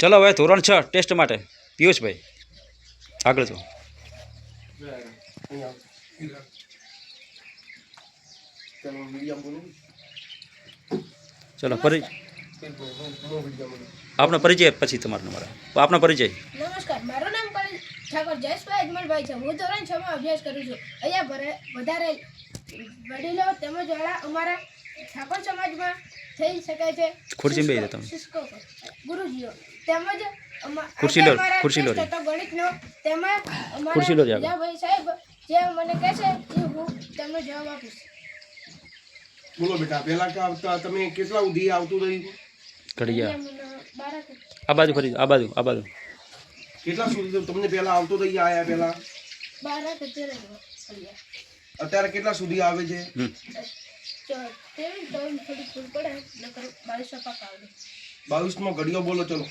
ચલો હવે ધોરણ છ, ટેસ્ટ માટે. પિયુષભાઈ, આગળ જો. ચાલો ફરી આપનો પરિચય પછી તમારો નંબર આપનો પરિચય. નમસ્કાર, મારું નામ ઠાકોર જયેશભાઈ અજમલભાઈ છે. હું ધોરણ છ માં અભ્યાસ કરું છું. અહીંયા વધારે વડીલો તેમજ વાળા અમારા ઠાકોર સમાજમાં થઈ શકે છે ખુરશી બેસી તમે. શિક્ષકો ગુરુજીઓ તેમજ ખુરશી લો, ખુરશી લો ગણિતનો તેમાં અમારા ખુરશી લો જ આગળ. સાહેબ જે મને કહેશે એ હું તમને જવાબ આપીશ બોલો બેટા પહેલા કે આવતા તમે કેટલા સુધી આવતું રહ્યું ઘડિયા આ બાજુ ફરી આ બાજુ આ બાજુ કેટલા સુધી તમને પહેલા આવતું રહી આયા પહેલા બાર હતી રહ્યો. અહીંયા. અત્યારે કેટલા સુધી આવે છે? બાવીસમાં ઘડીઓ બોલો ચલો.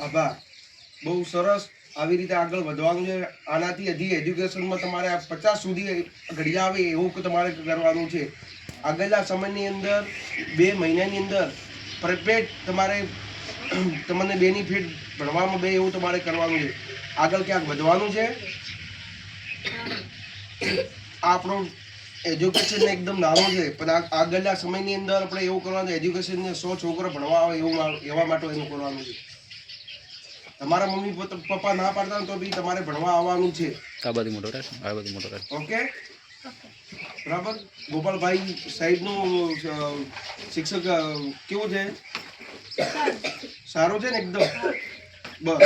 આભાર બહુ સરસ આવી રીતે આગળ વધવાનું છે. આનાથી હજી એજ્યુકેશનમાં તમારે પચાસ સુધી ઘડિયા આવે એવું તમારે કરવાનું છે. આગળના સમયની અંદર બે મહિનાની અંદર પરફેક્ટ તમારે તમને બેનિફિટ ભણવામાં બે એવું તમારે કરવાનું છે. આગળ ક્યાંક વધવાનું છે. આપણું એજ્યુકેશન એકદમ નાનું છે. પણ આગળના સમયની અંદર આપણે એવું કરવાનું છે એજ્યુકેશનને સો છોકરો ભણવા આવે એવું એવા માટે એનું કરવાનું છે. તમારા મમ્મી પપ્પા ના પાડતા તો બી તમારે ભણવા આવવાનું છે. આ બધી મોટો આ મોટો ઓકે બરાબર? ગોપાલભાઈ સાહેબનું શિક્ષક કેવું છે? સારું છે ને એકદમ? બસ.